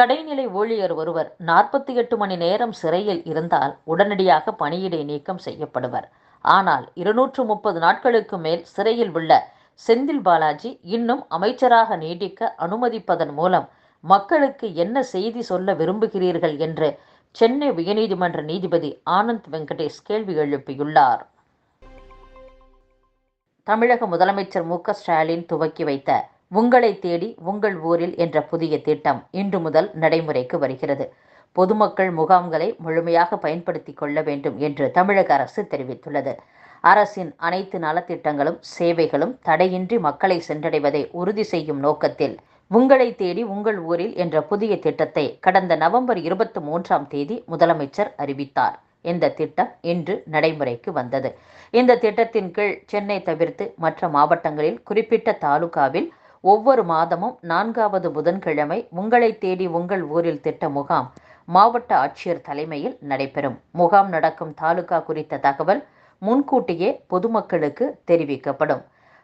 கடைநிலை ஊழியர் ஒருவர் நாற்பத்தி எட்டு மணி நேரம் சிறையில் இருந்தால் உடனடியாக பணியிடை நீக்கம் செய்யப்படுவர். ஆனால் இருநூற்று முப்பது நாட்களுக்கு மேல் சிறையில் உள்ள செந்தில் பாலாஜி இன்னும் அமைச்சராக நீடிக்க அனுமதிப்பதன் மூலம் மக்களுக்கு என்ன செய்தி சொல்ல விரும்புகிறீர்கள் என்று சென்னை உயர்நீதிமன்ற நீதிபதி ஆனந்த் வெங்கடேஷ் கேள்வி எழுப்பியுள்ளார். தமிழக முதலமைச்சர் மு ஸ்டாலின் துவக்கி வைத்த உங்களை தேடி உங்கள் ஊரில் என்ற புதிய திட்டம் இன்று முதல் நடைமுறைக்கு வருகிறது. பொதுமக்கள் முகாம்களை முழுமையாக பயன்படுத்தி கொள்ள வேண்டும் என்று தமிழக அரசு தெரிவித்துள்ளது. அரசின் அனைத்து நலத்திட்டங்களும் சேவைகளும் தடையின்றி மக்களை சென்றடைவதை உறுதி செய்யும் நோக்கத்தில் உங்களை தேடி உங்கள் ஊரில் என்ற புதிய திட்டத்தை கடந்த நவம்பர் இருபத்தி மூன்றாம் தேதி முதலமைச்சர் அறிவித்தார். இந்த திட்டம் இன்று நடைமுறைக்கு வந்தது. இந்த திட்டத்தின் கீழ் சென்னை தவிர்த்து மற்ற மாவட்டங்களில் குறிப்பிட்ட தாலுகாவில் ஒவ்வொரு மாதமும் நான்காவது புதன்கிழமை உங்களை தேடி உங்கள் ஊரில் திட்ட முகாம் மாவட்ட ஆட்சியர் தலைமையில் நடைபெறும். முகாம் நடக்கும் தாலுகா குறித்த தகவல் முன்கூட்டியே பொதுமக்களுக்கு தெரிவிக்கப்படும்.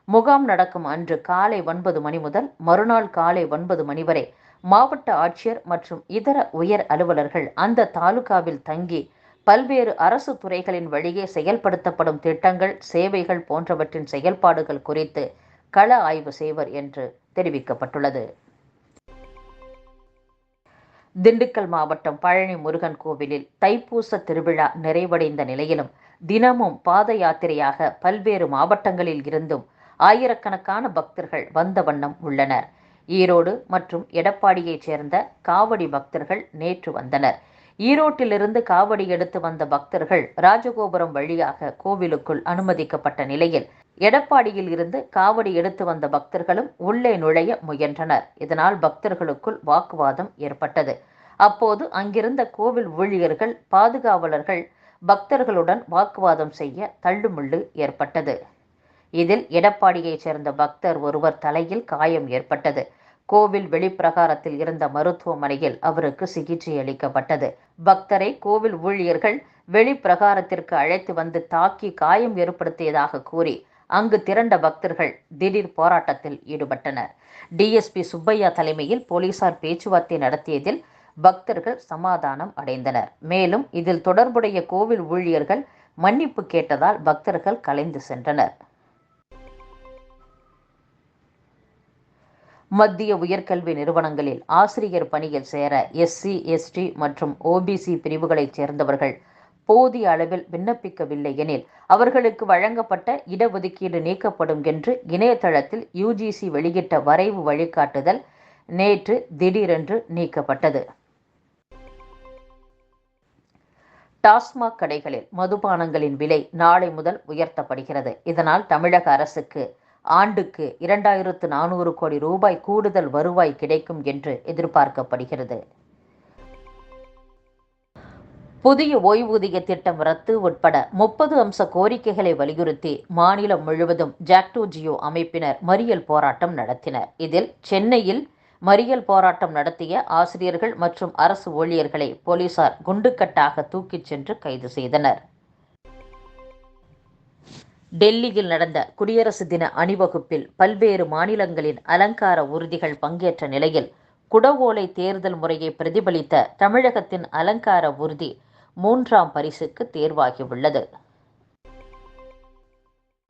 முகாம் நடக்கும் அன்று காலை ஒன்பது மணி முதல் மறுநாள் காலை ஒன்பது மணி வரை மாவட்ட ஆட்சியர் மற்றும் இதர உயர் அலுவலர்கள் அந்த தாலுகாவில் தங்கி பல்வேறு அரசு துறைகளின் வழியே செயல்படுத்தப்படும் திட்டங்கள் சேவைகள் போன்றவற்றின் செயல்பாடுகள் குறித்து கள ஆய்வு செய்வர் என்று தெரிவிக்கப்பட்டுள்ளது. திண்டுக்கல் மாவட்டம் பழனி முருகன் கோவிலில் தைப்பூச திருவிழா நிறைவடைந்த நிலையிலும் தினமும் பாத யாத்திரையாக பல்வேறு மாவட்டங்களில் இருந்தும் ஆயிரக்கணக்கான பக்தர்கள் வந்த வண்ணம் உள்ளனர். ஈரோடு மற்றும் எடப்பாடியைச் சேர்ந்த காவடி பக்தர்கள் நேற்று வந்தனர். ஈரோட்டிலிருந்து காவடி எடுத்து வந்த பக்தர்கள் ராஜகோபுரம் வழியாக கோவிலுக்குள் அனுமதிக்கப்பட்ட நிலையில் எடப்பாடியில் இருந்து காவடி எடுத்து வந்த பக்தர்களும் உள்ளே நுழைய முயன்றனர். இதனால் பக்தர்களுக்குள் வாக்குவாதம் ஏற்பட்டது. அப்போது அங்கிருந்த கோவில் ஊழியர்கள் பாதுகாவலர்கள் பக்தர்களுடன் வாக்குவாதம் செய்ய தள்ளுமுள்ளு ஏற்பட்டது. இதில் எடப்பாடியைச் சேர்ந்த பக்தர் ஒருவர் தலையில் காயம் ஏற்பட்டது. கோவில் வெளிப்பிரகாரத்தில் இருந்த மருத்துவமனையில் அவருக்கு சிகிச்சை அளிக்கப்பட்டது. பக்தரை கோவில் ஊழியர்கள் வெளிப்பிரகாரத்திற்கு அழைத்து வந்து தாக்கி காயம் ஏற்படுத்தியதாக கூறி அங்கு திரண்ட பக்தர்கள் திடீர் போராட்டத்தில் ஈடுபட்டனர். டிஎஸ்பி சுப்பையா தலைமையில் போலீசார் பேச்சுவார்த்தை நடத்தியதில் பக்தர்கள் சமாதானம் அடைந்தனர். மேலும் இதில் தொடர்புடைய கோவில் ஊழியர்கள் மன்னிப்பு கேட்டதால் பக்தர்கள் கலைந்து சென்றனர். மத்திய உயர்கல்வி நிறுவனங்களில் ஆசிரியர் பணியில் சேர எஸ்சி எஸ்டி மற்றும் ஓபிசி பிரிவுகளைச் சேர்ந்தவர்கள் போதிய அளவில் விண்ணப்பிக்கவில்லை எனில் அவர்களுக்கு வழங்கப்பட்ட இடஒதுக்கீடு நீக்கப்படும் என்று இணையதளத்தில் யுஜிசி வெளியிட்ட வரைவு வழிகாட்டுதல் நேற்று திடீரென்று நீக்கப்பட்டது. டாஸ்மாக் கடைகளில் மதுபானங்களின் விலை நாளை முதல் உயர்த்தப்படுகிறது. இதனால் தமிழக அரசுக்கு ஆண்டுக்கு இரண்டாயிரத்து நானூறு கோடி ரூபாய் கூடுதல் வருவாய் கிடைக்கும் என்று எதிர்பார்க்கப்படுகிறது. புதிய ஓய்வூதிய திட்டம் ரத்து உட்பட முப்பது அம்ச கோரிக்கைகளை வலியுறுத்தி மாநிலம் முழுவதும் ஜாக்டோ ஜியோ அமைப்பினர் மறியல் போராட்டம் நடத்தினர். இதில் சென்னையில் மறியல் போராட்டம் நடத்திய ஆசிரியர்கள் மற்றும் அரசு ஊழியர்களை போலீசார் குண்டுக்கட்டாக தூக்கிச் சென்று கைது செய்தனர். டெல்லியில் நடந்த குடியரசு தின அணிவகுப்பில் பல்வேறு மாநிலங்களின் அலங்கார ஊர்திகள் பங்கேற்ற நிலையில் குடவோலை தேர்தல் முறையை பிரதிபலித்த தமிழகத்தின் அலங்கார ஊர்தி மூன்றாம் பரிசுக்கு தேர்வாகியுள்ளது.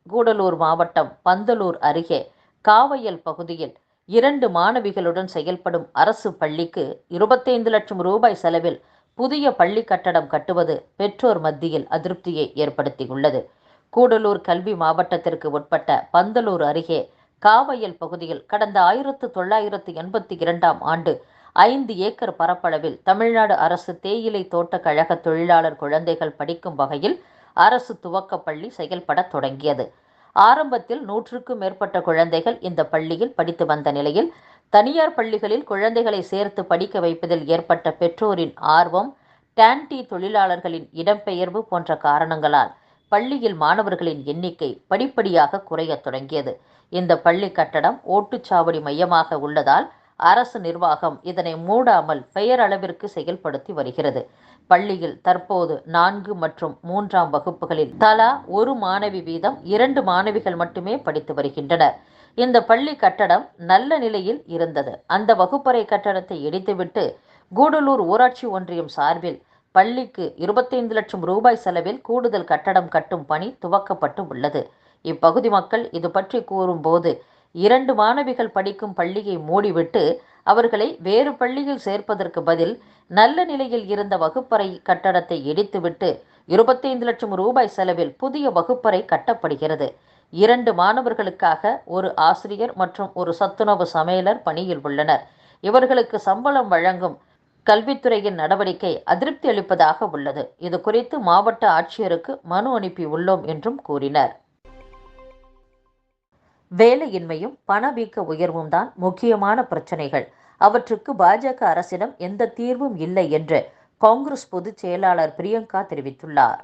கூடலூர் மாவட்டம் பந்தலூர் அருகே காவையல் பகுதியில் இரண்டு மாணவிகளுடன் செயல்படும் அரசு பள்ளிக்கு இருபத்தைந்து லட்சம் ரூபாய் செலவில் புதிய பள்ளி கட்டடம் கட்டுவது பெற்றோர் மத்தியில் அதிருப்தியை ஏற்படுத்தியுள்ளது. கூடலூர் கல்வி மாவட்டத்திற்கு உட்பட்ட பந்தலூர் அருகே காவையல் பகுதியில் கடந்த ஆயிரத்து தொள்ளாயிரத்து எண்பத்தி இரண்டாம் ஆண்டு ஐந்து ஏக்கர் பரப்பளவில் தமிழ்நாடு அரசு தேயிலை தோட்ட கழக தொழிலாளர் குழந்தைகள் படிக்கும் வகையில் அரசு துவக்க பள்ளி செயல்பட தொடங்கியது. ஆரம்பத்தில் நூற்றுக்கும் மேற்பட்ட குழந்தைகள் இந்த பள்ளியில் படித்து வந்த நிலையில் தனியார் பள்ளிகளில் குழந்தைகளை சேர்த்து படிக்க வைப்பதில் ஏற்பட்ட பெற்றோரின் ஆர்வம் டான்டி தொழிலாளர்களின் இடம்பெயர்வு போன்ற காரணங்களால் பள்ளியில் மாணவர்களின் எண்ணிக்கை படிப்படியாக குறையத் தொடங்கியது. இந்த பள்ளி கட்டடம் ஓட்டுச்சாவடி மையமாக உள்ளதால் அரசு நிர்வாகம் இதனை மூடாமல் பெயரளவிற்கு செயல்படுத்தி வருகிறது. பள்ளியில் தற்போது நான்கு மற்றும் மூன்றாம் வகுப்புகளில் தலா ஒரு மாணவி வீதம் இரண்டு மாணவிகள் மட்டுமே படித்து வருகின்றனர். இந்த பள்ளி கட்டடம் நல்ல நிலையில் இருந்தது. அந்த வகுப்பறை கட்டடத்தை இடித்துவிட்டு கூடலூர் ஊராட்சி ஒன்றியம் சார்பில் பள்ளிக்கு இருபத்தைந்து லட்சம் ரூபாய் செலவில் கூடுதல் கட்டடம் கட்டும் பணி துவக்கப்பட்டு உள்ளது. இப்பகுதி மக்கள் இது பற்றி கூறும்போது இரண்டு மாணவிகள் படிக்கும் பள்ளியை மூடிவிட்டு அவர்களை வேறு பள்ளியில் சேர்ப்பதற்கு பதில் நல்ல நிலையில் இருந்த வகுப்பறை கட்டடத்தை இடித்துவிட்டு இருபத்தைந்து லட்சம் ரூபாய் செலவில் புதிய வகுப்பறை கட்டப்படுகிறது. இரண்டு மாணவர்களுக்காக ஒரு ஆசிரியர் மற்றும் ஒரு சத்துணவு சமையலர் பணியில் உள்ளனர். இவர்களுக்கு சம்பளம் வழங்கும் கல்வித்துறையின் நடவடிக்கை அதிருப்தி அளிப்பதாக உள்ளது. இது குறித்து மாவட்ட ஆட்சியருக்கு மனு அனுப்பி உள்ளோம் என்றும் கூறினர். வேலையின்மையும் பணவீக்க உயர்வும் தான் முக்கியமான பிரச்சனைகள். அவற்றுக்கு பாஜக அரசிடம் எந்த தீர்வும் இல்லை என்று காங்கிரஸ் பொதுச் செயலாளர் பிரியங்கா தெரிவித்துள்ளார்.